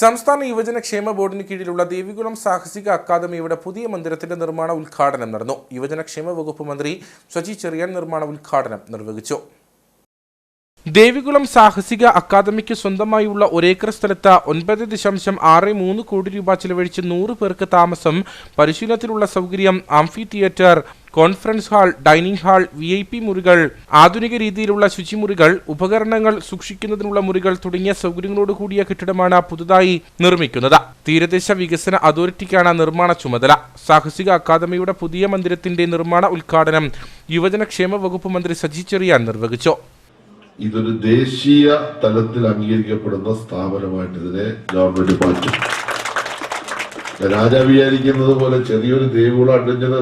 സംസ്ഥാന യുവജന ക്ഷേമ ബോർഡിന് കീഴിലുള്ള ദേവികുളം സാഹസിക അക്കാദമിയുടെ പുതിയ മന്ദിരത്തിന്റെ നിർമ്മാണ ഉദ്ഘാടനം നടന്നു. യുവജന ക്ഷേമ വകുപ്പ് മന്ത്രി സജി ചെറിയാൻ നിർമ്മാണ ഉദ്ഘാടനം നിർവഹിച്ചു. ദേവികുളം സാഹസിക അക്കാദമിക്ക് സ്വന്തമായുള്ള ഒരേക്കർ സ്ഥലത്ത് ഒൻപത് ദശാംശം ആറ് മൂന്ന് കോടി രൂപ ചെലവഴിച്ച് നൂറ് പേർക്ക് താമസം പരിശീലനത്തിനുള്ള സൗകര്യം amphitheatre conference hall dining hall V I P മുറികൾ ആധുനിക രീതിയിലുള്ള ശുചിമുറികൾ ഉപകരണങ്ങൾ സൂക്ഷിക്കുന്നതിനുള്ള മുറികൾ തുടങ്ങിയ സൗകര്യങ്ങളോട് കൂടിയ കെട്ടിടമാണ് പുതുതായി നിർമ്മിക്കുന്നത്. തീരദേശ വികസന അതോറിറ്റിക്കാണ് നിർമ്മാണ ചുമതല. സാഹസിക അക്കാദമിയുടെ പുതിയ മന്ദിരത്തിന്റെ നിർമ്മാണ ഉദ്ഘാടനം യുവജനക്ഷേമ വകുപ്പ് മന്ത്രി സജി ചെറിയാൻ നിർവഹിച്ചു. ഇതൊരു ദേശീയ തലത്തിൽ അംഗീകരിക്കപ്പെടുന്ന സ്ഥാപനമായിട്ട് ഇതിനെ ഗവൺമെന്റ് മാറ്റും. രാജാ വിചാരിക്കുന്നത് പോലെ ചെറിയൊരു ദേവികുളം അടിഞ്ഞത്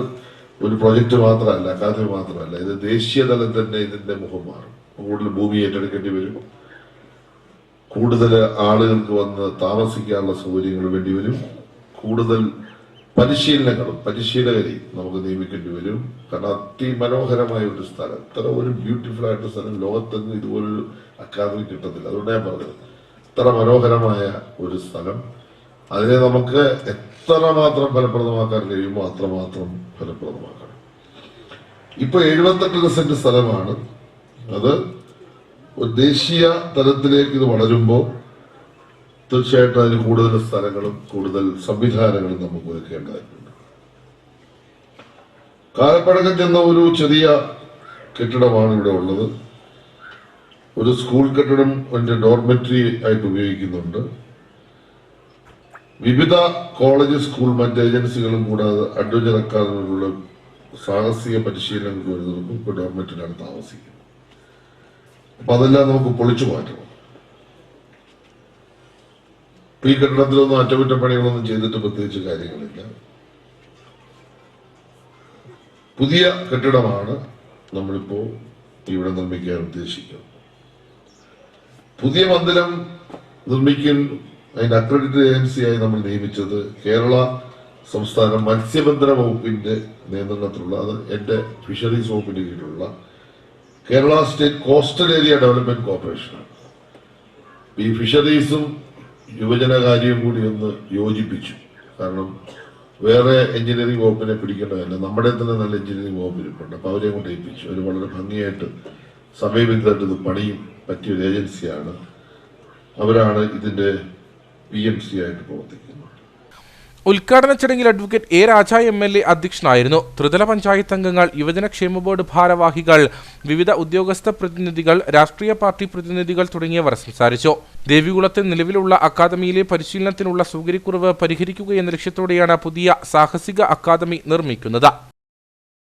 ഒരു പ്രൊജക്ട് മാത്രമല്ല അക്കാദമി മാത്രമല്ല. ഇത് ദേശീയ തലം തന്നെ ഇതിന്റെ മുഖം മാറും. കൂടുതൽ ഭൂമി ഏറ്റെടുക്കേണ്ടി വരും. കൂടുതൽ ആളുകൾക്ക് വന്ന് താമസിക്കാനുള്ള സൗകര്യങ്ങൾ വേണ്ടി വരും. കൂടുതൽ പരിശീലനങ്ങളും പരിശീലകരെയും നമുക്ക് നിയമിക്കേണ്ടി വരും. കാരണം അതിമനോഹരമായ ഒരു സ്ഥലം. ഇത്ര ഒരു ബ്യൂട്ടിഫുൾ ആയിട്ട് സ്ഥലം ലോകത്തെങ്ങും ഇതുപോലൊരു അക്കാദമി കിട്ടത്തില്ല. അതുകൊണ്ട് ഞാൻ പറഞ്ഞത്. ഇത്ര മനോഹരമായ ഒരു സ്ഥലം. അതിനെ നമുക്ക് എത്ര മാത്രം ഫലപ്രദമാക്കാൻ കഴിയുമോ അത്രമാത്രം ഫലപ്രദമാക്കണം. ഇപ്പൊ എഴുപത്തെട്ട് സെന്റ് സ്ഥലമാണ്. അത് ദേശീയ തലത്തിലേക്ക് ഇത് വളരുമ്പോൾ തീർച്ചയായിട്ടും അതിന് കൂടുതൽ സ്ഥലങ്ങളും കൂടുതൽ സംവിധാനങ്ങളും നമുക്ക് ഒരുക്കേണ്ടതായിട്ടുണ്ട്. കാലപ്പഴക്കം ചെന്ന ഒരു ചെറിയ കെട്ടിടമാണ് ഇവിടെ ഉള്ളത്. ഒരു സ്കൂൾ കെട്ടിടം അതിന്റെ ഡോർമെറ്ററി ആയിട്ട് ഉപയോഗിക്കുന്നുണ്ട്. വിവിധ കോളേജ് സ്കൂൾ മറ്റ് ഏജൻസികളും കൂടാതെ അഡ്വഞ്ചർ സാഹസിക പരിശീലനങ്ങൾക്ക് വരുന്നവർക്കും ഇപ്പോൾ ഡോർമെറ്ററിലാണ് താമസിക്കുന്നത്. അപ്പൊ അതെല്ലാം നമുക്ക് പൊളിച്ചു മാറ്റണം. ഈ കെട്ടിടത്തിലൊന്നും അറ്റകുറ്റപ്പണികളൊന്നും ചെയ്തിട്ട് പ്രത്യേകിച്ച് കാര്യങ്ങളില്ല. പുതിയ കെട്ടിടമാണ് നമ്മളിപ്പോ ഇവിടെ നിർമ്മിക്കാൻ ഉദ്ദേശിക്കുന്നത്. പുതിയ മന്ദിരം നിർമ്മിക്കാൻ അതിന്റെ അക്രഡിറ്റഡ് ഏജൻസിയായി നമ്മൾ നിയമിച്ചത് കേരള സംസ്ഥാന മത്സ്യബന്ധന വകുപ്പിന്റെ നിയന്ത്രണത്തിലുള്ള അത് എന്റെ ഫിഷറീസ് വകുപ്പിന്റെ കീഴിലുള്ള Kerala state coastal area development കോർപ്പറേഷനാണ് ഈ ഫിഷറീസും യുവജനകാര്യവും കൂടി ഒന്ന് യോജിപ്പിച്ചു. കാരണം വേറെ എഞ്ചിനീയറിംഗ് വകുപ്പിനെ പിടിക്കേണ്ടതല്ല നമ്മുടെ തന്നെ നല്ല എഞ്ചിനീയറിംഗ് വകുപ്പ് ഇരിപ്പുണ്ട്. അപ്പൊ അവരെ കൊണ്ട് ഏൽപ്പിച്ചു. അവർ വളരെ ഭംഗിയായിട്ട് സമയബന്ധിതമായിട്ട് ഇത് പണിയും പറ്റിയൊരു ഏജൻസിയാണ് അവരാണ് ഇതിന്റെ പി എം സി ആയിട്ട് പ്രവർത്തിക്കുന്നു. ഉദ്ഘാടന ചടങ്ങിൽ advocate A Raja M L A അധ്യക്ഷനായിരുന്നു. ത്രിതല പഞ്ചായത്ത് അംഗങ്ങൾ യുവജനക്ഷേമ ബോർഡ് ഭാരവാഹികൾ വിവിധ ഉദ്യോഗസ്ഥ പ്രതിനിധികൾ രാഷ്ട്രീയ പാർട്ടി പ്രതിനിധികൾ തുടങ്ങിയവർ സംസാരിച്ചു. ദേവികുളത്തെ നിലവിലുള്ള അക്കാദമിയിലെ പരിശീലനത്തിനുള്ള സൗകര്യക്കുറവ് പരിഹരിക്കുക എന്ന ലക്ഷ്യത്തോടെയാണ് പുതിയ സാഹസിക അക്കാദമി നിർമ്മിക്കുന്നത്.